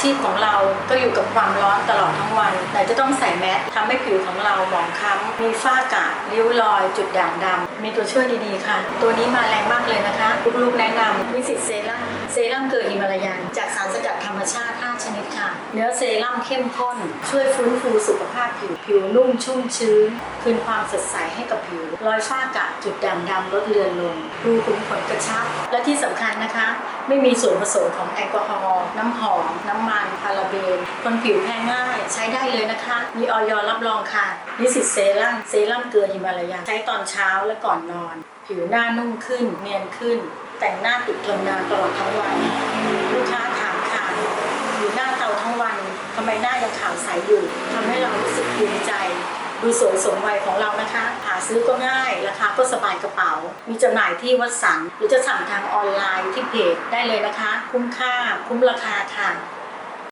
ชีพของเราก็อยู่กับความร้อนตลอดทั้งวัน แต่จะต้องใส่แมสทำให้ผิวของเราหมองคล้ำมีฝ้ากระริ้วรอย จุดด่างดำมีตัวช่วยดีๆค่ะ ตัวนี้มาแรงมากเลยนะคะ ลูกๆแนะนำวิสิตเซรั่มเซรั่มเกลือฮิมาลายัน จากสารสกัดธรรมชาติ 5 ชนิดค่ะ เนื้อเซรั่มเข้มข้น ช่วยฟื้นฟูสุขภาพผิว ผิวนุ่มชุ่มชื้น คืนความสดใสให้กับผิว รอยฝ้ากระจุดด่างดำลดเลือนลงรูขุมขนกระชับ และที่สำคัญนะคะ ไม่มีส่วนผสมของแอลกอฮอล์น้ำหอม น้ำมันพาราเบน คนผิวแพ้ง่ายใช้ได้เลยนะคะ มีออยรับรองค่ะนิสิตเซรั่มเซรั่มเกลือฮิมาลายันใช้ตอนเช้าและก่อนนอน ผิวหน้านุ่มขึ้น เนียนขึ้น แต่งหน้าติดทนนานตลอดทั้งวัน ลูกค้าถามค่ะอยู่หน้าเตาทั้งวันทำไมหน้ายังขาวใสอยู่ทำให้เรารู้สึกภูมิใจ ดูสวยสมวัยของเรานะคะ หาซื้อก็ง่าย ราคาก็สบายกระเป๋า มีจำหน่ายที่วัดสังหรือจะสั่งทางออนไลน์ที่เพจได้เลยนะคะ คุ้มค่า คุ้มราคาค่ะ